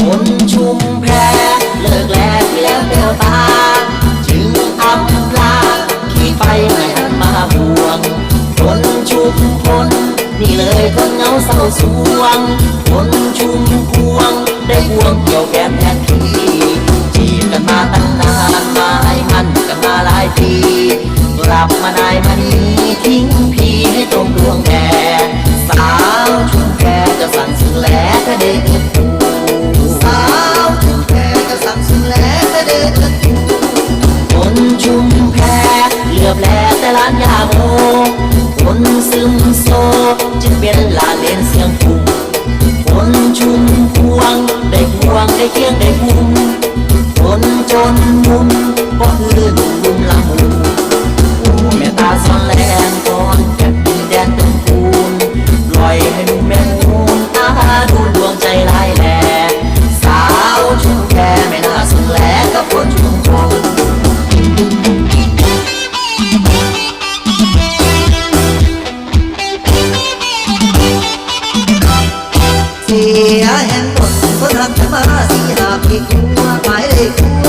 คนชุมแพรเลิกแลที่แล้เดียวตา จึงอำลาขี้ไปไม่อันมาบวงคนชุมพลนี่เลยคนเงาเศร้าสวงคนชุมพวง ได้พวงเกี่ยวแกนแทนทีจีกันมาตั้งนานมาให้มันกันมาหลายปีกลับมานายมานี้ทิ้ง โมคนซึมโซจึงเป็นลาเลนเสียงพุ่งคนชุมพวงได้พวงได้เคียงได้พุ่งคนจนมุม รักจะมาสิหากอีกหัวไปเลยกลัว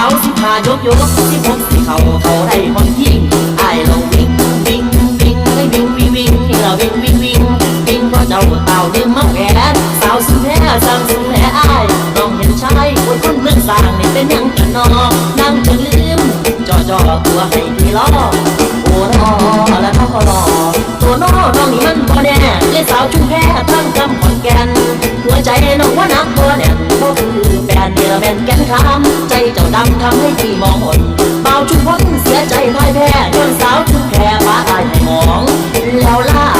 าวสิบห้ายกยกสิบหกสิเขาเขาได้คนยิ่งไอ้เราวิ่งวิ่งวิ่งให้วิ่งวิ่งวิ่งเราวิ่งวิ่งวิ่งวิ่งเพราะเจ้าเต่าลืมมังแหวนสาวสุดแท้สาวสุดแท้ไอ้น้องเห็นชายคนคนเมืองสร้างนี่เป็นยังกันนอนั่งถึงลืมจ่อจ่อตัวให้พี่ล้อโอ้นอและน้องก็รอตัวน้อน้องนี่มันบ่แน่เลยสาวชุ่มแพ้ทั้งกำขอนแก่ ดำทำให้พี่มองหดเบาชุมพลเสียใจพ่ายแพ้จนสาวถึงแพ้ป้าตายในหมองแล้วล่า